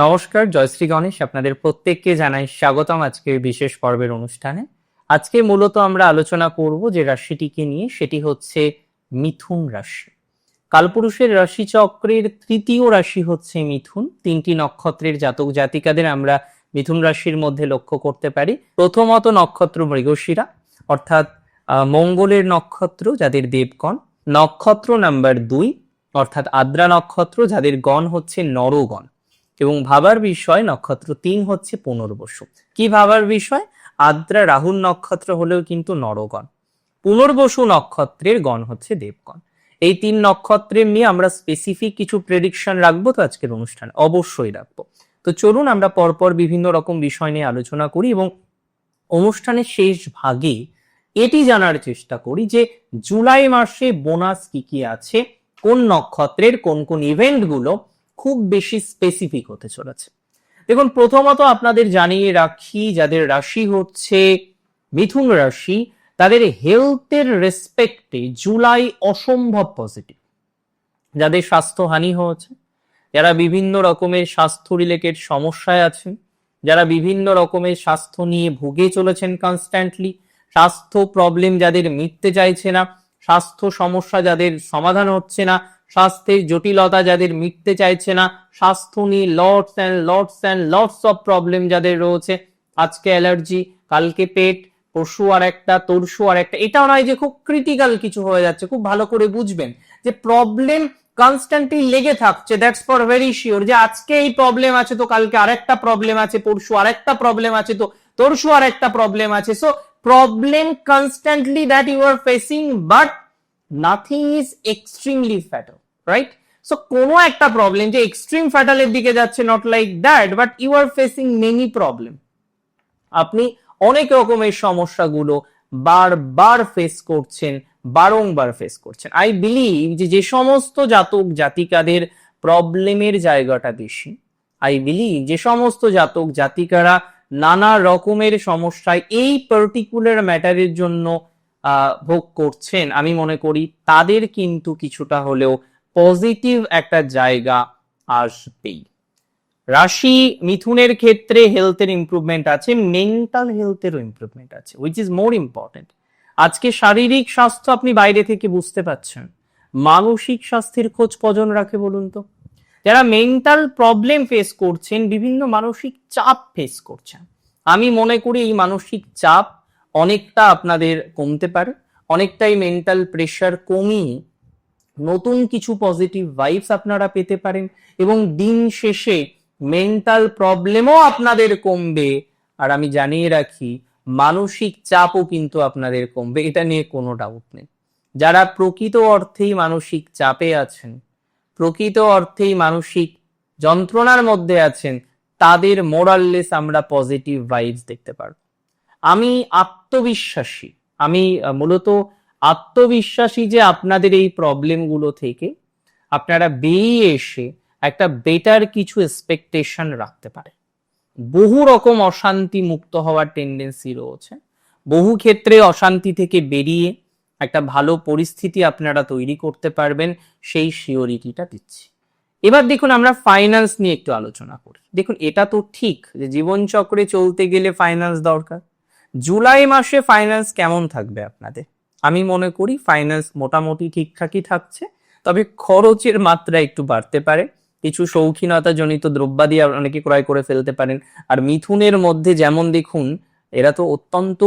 নমস্কার, জয়শ্রী গণেশ আপনাদের প্রত্যেককে জানাই স্বাগতম আজকের বিশেষ পর্বের অনুষ্ঠানে। আজকে মূলত আমরা আলোচনা করব যে রাশিটিকে নিয়ে, সেটি হচ্ছে মিথুন রাশি। কালপুরুষের রাশি চক্রের তৃতীয় রাশি হচ্ছে মিথুন। তিনটি নক্ষত্রের জাতক জাতিকাদের আমরা মিথুন রাশির মধ্যে লক্ষ্য করতে পারি। প্রথমত নক্ষত্র মৃগশিরা, অর্থাৎ মঙ্গলের নক্ষত্র যাদের দেবগণ। নক্ষত্র নাম্বার দুই, অর্থাৎ আদ্রা নক্ষত্র যাদের গণ হচ্ছে নরগণ। এবং ভাবার বিষয় নক্ষত্র তিন হচ্ছে পুনর্বসু। কি ভাবার বিষয়? আদ্রা রাহুল নক্ষত্র হলেও কিন্তু নরগণ। পুনর্বসু নক্ষত্রের গণ হচ্ছে দেবগণ। এই তিন নক্ষত্রের নিয়ে আমরা স্পেসিফিক কিছু প্রেডিকশন রাখব তো আজকের অনুষ্ঠান। অবশ্যই রাখব। তো চলুন আমরা পরপর বিভিন্ন রকম বিষয় নিয়ে আলোচনা করি এবং অনুষ্ঠানের শেষ ভাগে এটি জানার চেষ্টা করি যে জুলাই মাসে বোনাস কি কি আছে, কোন নক্ষত্রের কোন কোন ইভেন্টগুলো খুব বেশি স্পেসিফিক হতে চলেছে। দেখুন, প্রথমত আপনাদের জানিয়ে রাখি, যাদের রাশি হচ্ছে মিথুন রাশি, তাদের হেলথের রেসপেক্টে জুলাই অসম্ভব পজিটিভ যাদের স্বাস্থ্যহানি হয়েছে, যারা বিভিন্ন রকমের স্বাস্থ্য রিলেটেড সমস্যায় আছেন, যারা বিভিন্ন রকমের স্বাস্থ্য নিয়ে ভুগে চলেছেন কনস্ট্যান্টলি স্বাস্থ্য প্রবলেম যাদের মিটতে চাইছে না, স্বাস্থ্য সমস্যা যাদের সমাধান হচ্ছে না স্বাস্থ্যের জটিলতা যাদের মিটতে চাইছে না স্বাস্থ্য নিয়ে lots and lots and lots of problem যাদের রয়েছে। আজকে অ্যালার্জি, কালকে পেট পরশু আর একটা, তরশু আর একটা, এটাও নয় যে খুব ক্রিটিক্যাল কিছু হয়ে যাচ্ছে, খুব ভালো করে বুঝবেন। যে প্রবলেম কনস্ট্যান্টলি লেগে থাকছে দ্যাটস ফর ভেরি শিওর যে আজকে এই প্রবলেম আছে তো কালকে আরেকটা প্রবলেম আছে, পরশু আরেকটা প্রবলেম আছে তো তরশু আরেকটা প্রবলেম আছে। So problem constantly that you are facing but nothing is extremely fatal right so কোনো একটা প্রবলেম যে এক্সট্রিম ফ্যাটালের দিকে যাচ্ছে not like that but you are facing many problem আপনি অনেক রকমের সমস্যাগুলো বারবার ফেস করছেন, বারংবার ফেস করছেন। আই বিলিভ যে যে সমস্ত জাতক জাতিকাদের প্রবলেমের জায়গাটা বেশি। আই বিলিভ যে সমস্ত জাতক জাতিকারা নানা রকমের সমস্যায় এই পার্টিকুলার ম্যাটারের জন্য ভোগ করছেন, আমি মনে করি তাদের কিন্তু কিছুটা হলেও পজিটিভ একটা জায়গা আসবেই। রাশি মিথুনের ক্ষেত্রে হেলথের ইমপ্রুভমেন্ট আছে মেন্টাল হেলথেরও ইমপ্রুভমেন্ট আছে উইচ ইজ মোর ইম্পর্টেন্ট আজকে শারীরিক স্বাস্থ্য আপনি বাইরে থেকে বুঝতে পারছেন। মানসিক স্বাস্থ্যের খোঁজ কজন রাখে বলুন তো? যারা মেন্টাল প্রবলেম ফেস করছেন, বিভিন্ন মানসিক চাপ ফেস করছেন। আমি মনে করি এই মানসিক চাপ অনেকটা আপনাদের কমতে পারে, অনেকটাই মেন্টাল প্রেশার কমিয়ে নতুন কিছু পজিটিভ ভাইবস আপনারা পেতে পারেন এবং দিন শেষে মেন্টাল প্রবলেমও আপনাদের কমবে। আর আমি জানিয়ে রাখি, মানসিক চাপও কিন্তু আপনাদের কমবে, এটা নিয়ে কোনো ডাউট নেই। যারা প্রকৃত অর্থেই মানসিক চাপে আছেন, প্রকৃত অর্থেই মানসিক যন্ত্রণার মধ্যে আছেন, তাদের মোরাললেস আমরা পজিটিভ ভাইবস দেখতে পারব। আমি আত্মবিশ্বাসী। আমি মূলত আত্মবিশ্বাসী যে আপনাদের এই প্রবলেমগুলো থেকে আপনারা বেরিয়ে এসে একটা বেটার কিছু এক্সপেকটেশন রাখতে পারে বহু রকম অশান্তি মুক্ত হওয়ার টেন্ডেন্সি রয়েছে। বহু ক্ষেত্রে অশান্তি থেকে বেরিয়ে একটা ভালো পরিস্থিতি আপনারা তৈরি করতে পারবেন, সেই শিওরিটিটা দিচ্ছি। এবার দেখুন আমরা ফাইন্যান্স নিয়ে একটু আলোচনা করি। দেখুন এটা তো ঠিক যে জীবনচক্রে চলতে গেলে ফাইন্যান্স দরকার। জুলাই মাসে ফাইন্যান্স কেমন থাকবে আপনাদের? আমি মনে করি ফাইন্যান্স মোটামুটি ঠিকঠাকই থাকছে, তবে খরচের মাত্রা একটু বাড়তে পারে। কিছু শৌখিনতা জনিত দ্রব্যাদি অনেকে ক্রয় করে ফেলতে পারেন। আর মিথুনের মধ্যে যেমন দেখুন, এরা তো অত্যন্ত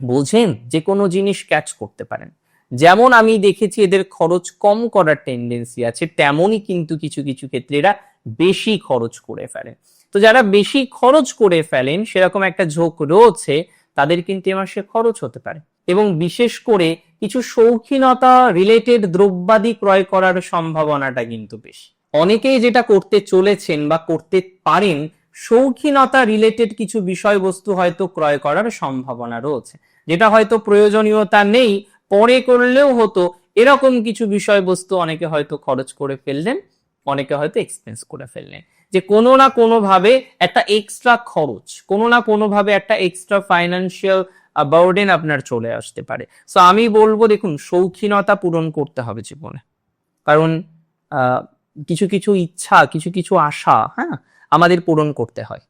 বোঝেন যে কোনো জিনিস ক্যাচ করতে পারেন। যেমন আমি দেখেছি এদের খরচ কম করার টেন্ডেন্সি আছে, তেমনই কিন্তু কিছু কিছু ক্ষেত্রে এরা বেশি খরচ করে ফেলেন তো যারা বেশি খরচ করে ফেলেন, সেরকম একটা ঝোঁক রয়েছে, তাদের কিন্তু এ মাসে খরচ হতে পারে। এবং বিশেষ করে কিছু শৌখিনতা রিলেটেড দ্রব্যাদি ক্রয় করার সম্ভাবনাটা কিন্তু বেশি। অনেকেই যেটা করতে চলেছেন বা করতে পারেন, শৌখিনতা রিলেটেড কিছু বিষয়বস্তু হয়তো ক্রয় করার সম্ভাবনা রয়েছে। যেটা হয়তো প্রয়োজনীয়তা নেই, পরে করলেও হতো, এরকম কিছু বিষয়বস্তু অনেকে হয়তো খরচ করে ফেললেন। অনেকে হয়তো এক্সপেন্স করে ফেললেন। যে কোনো না কোনো ভাবে একটা এক্সট্রা খরচ, কোনো না কোনো ভাবে একটা এক্সট্রা ফাইন্যান্সিয়াল বার্ডেন আপনার চলে আসতে পারে। সো আমি বলব দেখুন, শৌখিনতা পূরণ করতে হবে জীবনে। কারণ কিছু কিছু ইচ্ছা, কিছু কিছু আশা হ্যাঁ আমাদের পূরণ করতে হয়।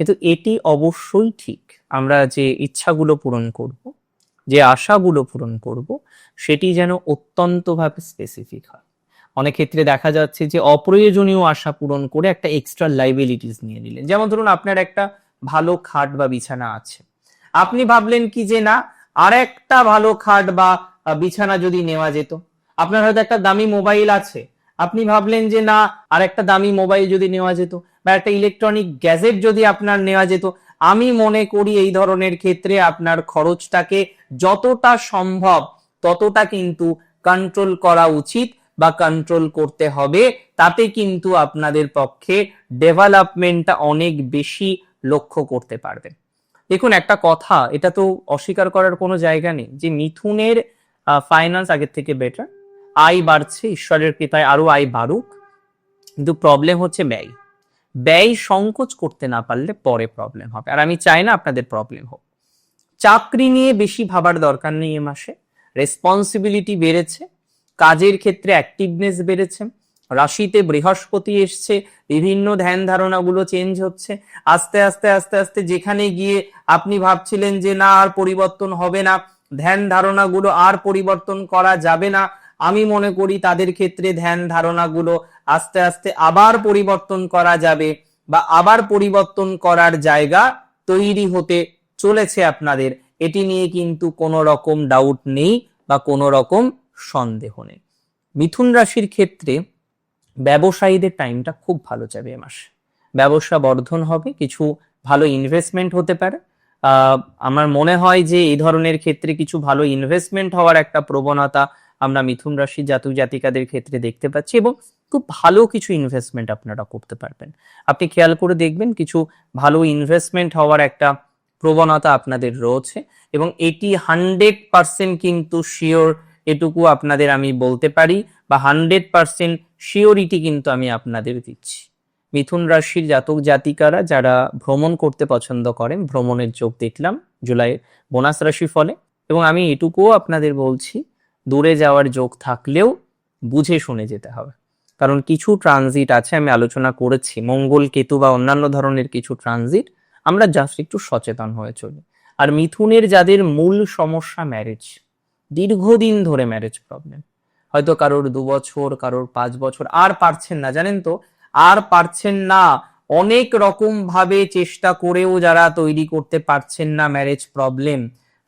কিন্তু এটি অবশ্যই ঠিক। আমরা যে ইচ্ছাগুলো পূরণ করব, যে আশাগুলো পূরণ করব, সেটি যেন অত্যন্তভাবে স্পেসিফিক হয়। অনেক ক্ষেত্রে দেখা যাচ্ছে যে অপ্রয়োজনীয় আশা পূরণ করে একটা এক্সট্রা লাইবিলিটিস নিয়ে নিলেন। যেমন ধরুন আপনার একটা ভালো খাট বা বিছানা আছে। আপনি ভাবলেন কি যে না আর একটা ভালো খাট বা বিছানা যদি নেওয়া যেত, আপনার হয়তো একটা দামি মোবাইল আছে। আপনি ভাবলেন যে না আর একটা দামি মোবাইল যদি নেওয়া যেত বা একটা ইলেকট্রনিক গ্যাজেট যদি আপনার নেওয়া যেত, আমি মনে করি এই ধরনের ক্ষেত্রে আপনার খরচটাকে যতটা সম্ভব ততটা কিন্তু কন্ট্রোল করা উচিত। বা কন্ট্রোল করতে হবে, তাতে কিন্তু আপনাদের পক্ষে ডেভেলপমেন্টটা অনেক বেশি লক্ষ্য করতে পারবেন। দেখুন, একটা কথা, এটা তো অস্বীকার করার কোনো জায়গা নেই যে মিথুনের ফাইন্যান্স আগের থেকে বেটার আয় বাড়ছে, ঈশ্বরের কৃপায় আরও আয় বাড়ুক। কিন্তু প্রবলেম হচ্ছে ব্যয়। ব্যয় সংকোচ করতে না পারলে পরে প্রবলেম হবে। আর আমি চাই না আপনাদের প্রবলেম হোক। চাকরি নিয়ে বেশি ভাবার দরকার নেই এ মাসে। রেসপন্সিবিলিটি বেড়েছে। কাজের ক্ষেত্রে অ্যাক্টিভনেস বেড়েছে। রাশিতে বৃহস্পতি এসছে, বিভিন্ন ধ্যান ধারণাগুলো চেঞ্জ হচ্ছে। আস্তে আস্তে আস্তে আস্তে যেখানে গিয়ে আপনি ভাবছিলেন যে না, আর পরিবর্তন হবে না, ধ্যান ধারণাগুলো আর পরিবর্তন করা যাবে না, আমি মনে করি তাদের ক্ষেত্রে ধ্যান ধারণাগুলো আস্তে আস্তে আবার পরিবর্তন করা যাবে বা আবার পরিবর্তন করার জায়গা তৈরি হতে চলেছে আপনাদের। এটি নিয়ে কিন্তু কোনো রকম ডাউট নেই বা কোনো রকম সন্দেহ নেই। মিথুন রাশির ক্ষেত্রে ব্যবসায়ীদের টাইমটা খুব ভালো যাবে এ মাসে। ব্যবসা বর্ধন হবে, কিছু ভালো ইনভেস্টমেন্ট হতে পারে। আমার মনে হয় যে এই ধরনের ক্ষেত্রে কিছু ভালো ইনভেস্টমেন্ট হওয়ার একটা প্রবণতা আমরা মিথুন রাশি জাতক জাতিকাদের ক্ষেত্রে দেখতে পাচ্ছি এবং খুব ভালো কিছু ইনভেস্টমেন্ট আপনারা করতে পারবেন। আপনি খেয়াল করে দেখবেন কিছু ভালো ইনভেস্টমেন্ট হওয়ার একটা প্রবণতা আপনাদের রয়েছে এবং এটি হান্ড্রেড পার্সেন্ট কিন্তু শিওর এটুকু আপনাদের আমি বলতে পারি বা হান্ড্রেড পার্সেন্ট শিওরিটি কিন্তু আমি আপনাদের দিচ্ছি। মিথুন রাশির জাতক জাতিকারা যারা ভ্রমণ করতে পছন্দ করেন, ভ্রমণের যোগ দেখলাম জুলাই বোনাস রাশি ফলে এবং আমি এটুকুও আপনাদের বলছি, দূরে যাওয়ার যোগ থাকলেও বুঝে শুনে যেতে হবে। কারণ কিছু ট্রানজিট আছে, আমি আলোচনা করেছি, মঙ্গল কেতু বা অন্যান্য ধরনের কিছু ট্রানজিট, আমরা জাস্ট একটু সচেতন হয়ে চলি। আর মিথুনের যাদের মূল সমস্যা ম্যারেজ দীর্ঘদিন ধরে ম্যারেজ প্রবলেম হয়তো কারোর দু বছর, কারোর পাঁচ বছর, আর পারছেন না, জানেন তো? আর পারছেন না, অনেক রকম ভাবে চেষ্টা করেও যারা তৈরি করতে পারছেন না ম্যারেজ প্রবলেম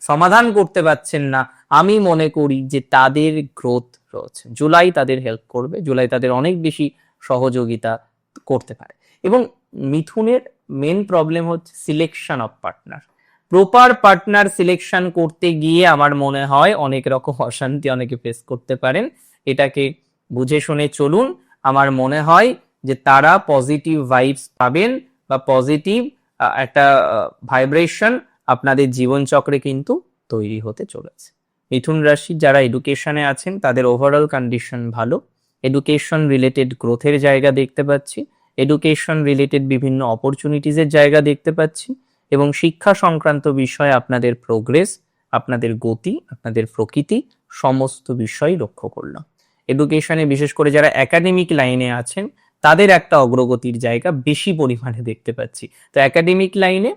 সমাধান করতে পারছেন না, আমি মনে করি যে তাদের গ্রোথ রয়েছে। জুলাই তাদের হেল্প করবে, জুলাই তাদের অনেক বেশি সহযোগিতা করতে পারে। এবং মিথুনের মেন প্রবলেম হচ্ছে selection of partner proper partner selection করতে গিয়ে আমার মনে হয় অনেক রকম অশান্তি অনেকে ফেস করতে পারেন। এটাকে বুঝে শুনে চলুন। আমার মনে হয় যে তারা পজিটিভ ভাইবস পাবেন বা পজিটিভ একটা ভাইব্রেশন আপনাদের জীবনচক্রে কিন্তু তৈরি হতে চলেছে। মিথুন রাশি যারা এডুকেশনে আছেন, তাদের ওভারঅল কন্ডিশন ভালো। এডুকেশন রিলেটেড গ্রোথের জায়গা দেখতে পাচ্ছি। এডুকেশন রিলেটেড বিভিন্ন অপরচুনিটিজের জায়গা দেখতে পাচ্ছি। এবং শিক্ষা সংক্রান্ত বিষয়ে আপনাদের প্রোগ্রেস আপনাদের গতি, আপনাদের প্রকৃতি সমস্ত বিষয় লক্ষ্য করলাম। এডুকেশনে বিশেষ করে যারা একাডেমিক লাইনে আছেন, তাদের একটা অগ্রগতির জায়গা বেশি পরিমাণে দেখতে পাচ্ছি। তো একাডেমিক লাইনে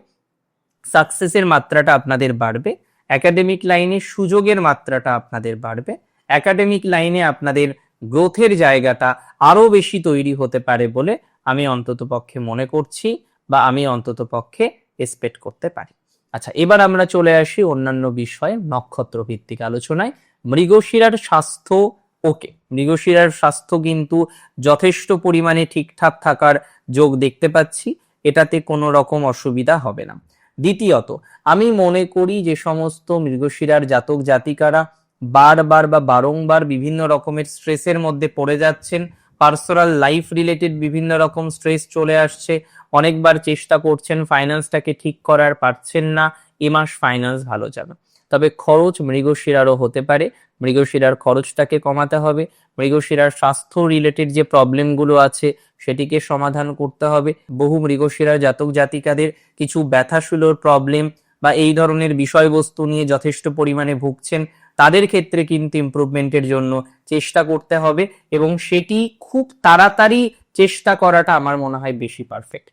সাকসেসের মাত্রাটা আপনাদের বাড়বে একাডেমিক লাইনে সুযোগের মাত্রাটা আপনাদের বাড়বে একাডেমিক লাইনে আপনাদের গ্রোথের জায়গাটা আরও বেশি তৈরি হতে পারে বলে আমি অন্তত পক্ষে মনে করছি বা আমি অন্তত পক্ষে এক্সপেক্ট করতে পারি। আচ্ছা এবার আমরা চলে আসি অন্যান্য বিষয়ে নক্ষত্র ভিত্তিক আলোচনায়। মৃগশিরার স্বাস্থ্য ওকে। মৃগশিরার স্বাস্থ্য কিন্তু যথেষ্ট পরিমাণে ঠিকঠাক থাকার যোগ দেখতে পাচ্ছি। এটাতে কোনো রকম অসুবিধা হবে না। দ্বিতীয়ত, আমি মনে করি যে সমস্ত মৃগশিরার জাতক জাতিকারা বারবার বা বারংবার বিভিন্ন রকমের স্ট্রেসের মধ্যে পড়ে যাচ্ছেন। পার্সোনাল লাইফ রিলেটেড বিভিন্ন রকম স্ট্রেস চলে আসছে। অনেকবার চেষ্টা করছেন ফাইন্যান্সটাকে ঠিক করার, পারছেন না, এ মাস ফাইন্যান্স ভালো যাবে। তবে খরচ মৃগশিরারও হতে পারে। মৃগশিরার খরচটাকে কমাতে হবে। মৃগশিরার স্বাস্থ্য রিলেটেড যে প্রবলেমগুলো আছে, সেটিকে সমাধান করতে হবে। বহু মৃগশিরার জাতক জাতিকাদের কিছু ব্যথাশূলর প্রবলেম বা এই ধরনের বিষয়বস্তু নিয়ে যথেষ্ট পরিমাণে ভুগছেন। তাদের ক্ষেত্রে কিন্তু ইমপ্রুভমেন্টের জন্য চেষ্টা করতে হবে এবং সেটি খুব তাড়াতাড়ি চেষ্টা করাটা আমার মনে হয় বেশি পারফেক্ট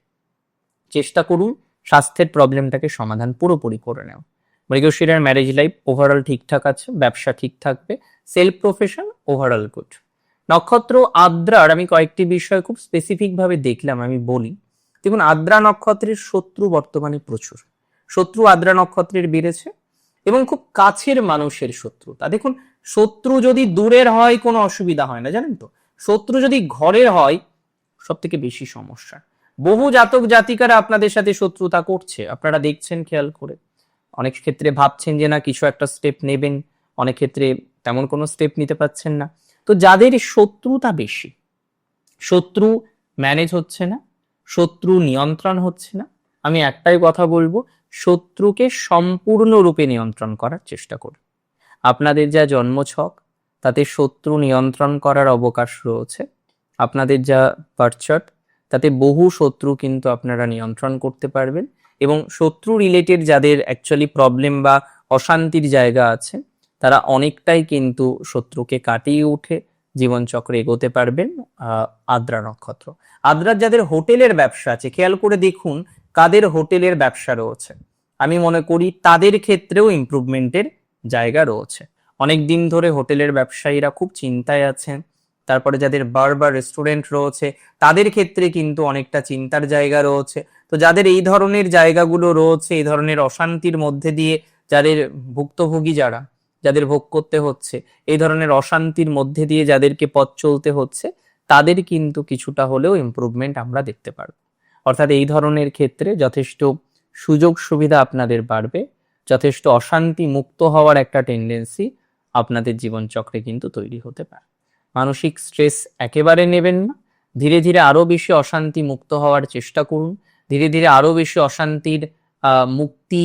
চেষ্টা করুন, স্বাস্থ্যের প্রবলেমটাকে সমাধান পুরোপুরি করে নেওয়া। মৃগশিরার ম্যারেজ লাইফ ওভারঅল ঠিকঠাক আছে, ব্যবসা ঠিক থাকবে সেলফ প্রফেশন ওভারঅল গুড নক্ষত্র আদ্রার, আমি কয়েকটি বিষয় খুব স্পেসিফিক ভাবে দেখলাম, আমি বলি। দেখুন, আদ্রা নক্ষত্রের শত্রু বর্তমানে প্রচুর। শত্রু আদ্রা নক্ষত্রের বেড়েছে এবং খুব কাছের মানুষের শত্রুতা। দেখুন শত্রু যদি দূরের হয়, কোনো অসুবিধা হয় না, জানেন তো? শত্রু যদি ঘরের হয় সব থেকে বেশি সমস্যা। বহু জাতক জাতিকারা আপনাদের সাথে শত্রুতা করছে। আপনারা দেখছেন, খেয়াল করে। অনেক ক্ষেত্রে ভাবছেন যে, না, কিছু একটা স্টেপ নেবেন। অনেক ক্ষেত্রে তেমন কোনো স্টেপ নিতে পারছেন না। তো যাদের শত্রুতা বেশি, শত্রু ম্যানেজ হচ্ছে না, শত্রু নিয়ন্ত্রণ হচ্ছে না, আমি একটাই কথা বলব, শত্রুকে সম্পূর্ণরূপে নিয়ন্ত্রণ করার চেষ্টা করুন। আপনাদের যা জন্মছক, তাতে শত্রু নিয়ন্ত্রণ করার অবকাশ রয়েছে। আপনাদের যা বার্চার্ট তাতে বহু শত্রু কিন্তু আপনারা নিয়ন্ত্রণ করতে পারবেন এবং শত্রু রিলেটেড যাদের অ্যাকচুয়ালি প্রবলেম বা অশান্তির জায়গা আছে, তারা অনেকটাই কিন্তু শত্রুকে কাটিয়ে উঠে জীবনচক্রে এগোতে পারবেন আদ্রা নক্ষত্র। আদ্রার যাদের হোটেলের ব্যবসা আছে, খেয়াল করে দেখুন কাদের হোটেলের ব্যবসা রয়েছে। আমি মনে করি তাদের ক্ষেত্রেও ইমপ্রুভমেন্টের জায়গা রয়েছে। অনেক দিন ধরে হোটেলের ব্যবসায়ীরা খুব চিন্তায় আছেন। তারপরে যাদের বার বা রেস্টুরেন্ট রয়েছে, তাদের ক্ষেত্রে কিন্তু অনেকটা চিন্তার জায়গা রয়েছে। তো যাদের এই ধরনের জায়গাগুলো রয়েছে, এই ধরনের অশান্তির মধ্যে দিয়ে যাদের ভুক্তভোগী যারা, যাদের ভোগ করতে হচ্ছে, এই ধরনের অশান্তির মধ্যে দিয়ে যাদেরকে পথ চলতে হচ্ছে, তাদের কিন্তু কিছুটা হলেও ইমপ্রুভমেন্ট আমরা দেখতে পারব। অর্থাৎ এই ধরনের ক্ষেত্রে যথেষ্ট সুযোগ সুবিধা আপনাদের বাড়বে। যথেষ্ট অশান্তি মুক্ত হওয়ার একটা টেন্ডেন্সি আপনাদের জীবনচক্রে কিন্তু তৈরি হতে পারে। মানসিক স্ট্রেস একেবারে নেবেন না। ধীরে ধীরে আরও বেশি অশান্তি মুক্ত হওয়ার চেষ্টা করুন। ধীরে ধীরে আরও বেশি অশান্তির মুক্তি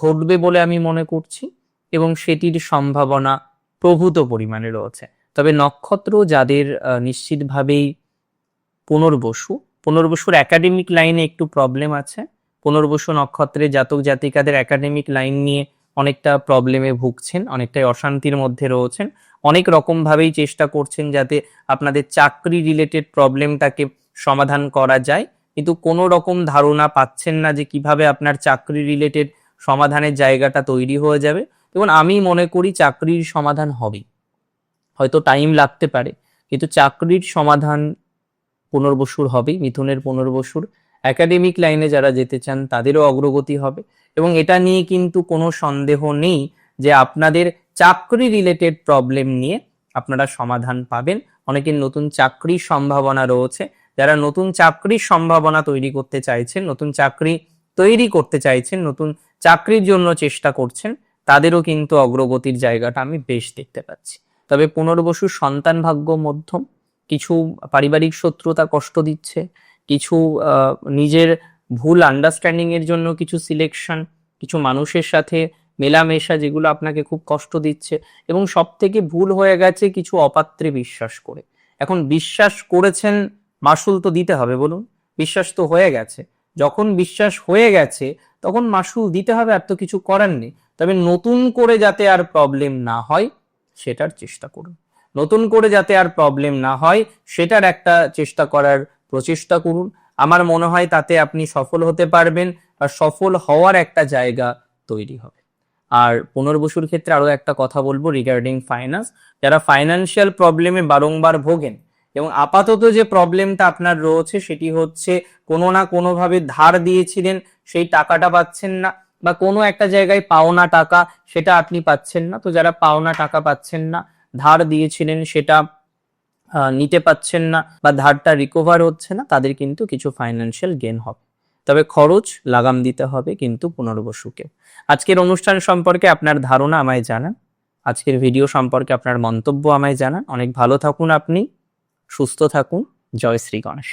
ঘটবে বলে আমি মনে করছি এবং সেটির সম্ভাবনা প্রভূত পরিমাণে রয়েছে। তবে নক্ষত্র যাদের নিশ্চিতভাবেই পুনর্বসু, পুনর্বসুর একাডেমিক লাইনে একটু প্রবলেম আছে। পুনর্বসু নক্ষত্রের জাতক জাতিকাদের একাডেমিক লাইন নিয়ে অনেকটা প্রবলেমে ভুগছেন, অনেকটাই অশান্তির মধ্যে রয়েছেন। অনেক রকম ভাবেই চেষ্টা করছেন যাতে আপনাদের চাকরি রিলেটেড প্রবলেমটাকে সমাধান করা যায়। কিন্তু কোনো রকম ধারণা পাচ্ছেন না যে কীভাবে আপনার চাকরি রিলেটেড সমাধানের জায়গাটা তৈরি হয়ে যাবে। এবং আমি মনে করি চাকরির সমাধান হবে। হয়তো টাইম লাগতে পারে, কিন্তু চাকরির সমাধান পুনর্বসুর হবেই, মিথুনের পুনর্বসুর। একাডেমিক লাইনে যারা যেতে চান, তাদেরও অগ্রগতি হবে। এবং এটা নিয়ে কিন্তু কোনো সন্দেহ নেই যে আপনাদের চাকরি রিলেটেড প্রবলেম নিয়ে আপনারা সমাধান পাবেন। অনেকের নতুন চাকরির সম্ভাবনা রয়েছে। যারা নতুন চাকরির সম্ভাবনা তৈরি করতে চাইছেন, নতুন চাকরি তৈরি করতে চাইছেন, নতুন চাকরির জন্য চেষ্টা করছেন, তাদেরও কিন্তু অগ্রগতির জায়গাটা আমি বেশ দেখতে পাচ্ছি। তবে পুনর্বসু সন্তান ভাগ্য মধ্যম, কিছু পারিবারিক শত্রুতা কষ্ট দিচ্ছে কিছু নিজের ভুল আন্ডারস্ট্যান্ডিং এর জন্য কিছু সিলেকশন কিছু মানুষের সাথে মেলামেশা যেগুলো আপনাকে খুব কষ্ট দিচ্ছে এবং সব থেকে ভুল হয়ে গেছে কিছু অপাত্রে বিশ্বাস করে। এখন বিশ্বাস করেছেন মাসুল তো দিতে হবে, বলুন। বিশ্বাস তো হয়ে গেছে। যখন বিশ্বাস হয়ে গেছে, তখন মাসুল দিতে হবে, আর তো কিছু করার নেই। তবে নতুন করে যাতে আর প্রবলেম না হয়, সেটার চেষ্টা করুন। নতুন করে যাতে আর প্রবলেম না হয়, সেটার একটা চেষ্টা করার প্রচেষ্টা করুন। আমার মনে হয় তাতে আপনি সফল হতে পারবেন আর সফল হওয়ার একটা জায়গা তৈরি হবে। আর পুনর্বসুর ক্ষেত্রে আরও একটা কথা বলব রিগার্ডিং ফাইন্যান্স যারা ফাইন্যান্সিয়াল প্রবলেমে বারংবার ভোগেন এবং আপাতত যে প্রবলেমটা আপনার রয়েছে সেটি হচ্ছে কোনো না কোনোভাবে ধার দিয়েছিলেন, সেই টাকাটা পাচ্ছেন না বা কোনো একটা জায়গায় পাওনা টাকা সেটা আপনি পাচ্ছেন না। তো যারা পাওনা টাকা পাচ্ছেন না, ধার দিয়েছিলেন সেটা নিতে পাচ্ছেন না বা ধারটা রিকভার হচ্ছে না, তাদের কিন্তু কিছু ফাইন্যান্সিয়াল গেন হবে। তবে খরচ লাগাম দিতে হবে কিন্তু পুনর্বসুকে। আজকের অনুষ্ঠান সম্পর্কে আপনার ধারণা আমায় জানান। আজকের ভিডিও সম্পর্কে আপনার মন্তব্য আমায় জানান। অনেক ভালো থাকুন আপনি, সুস্থ থাকুন। জয় শ্রী গণেশ।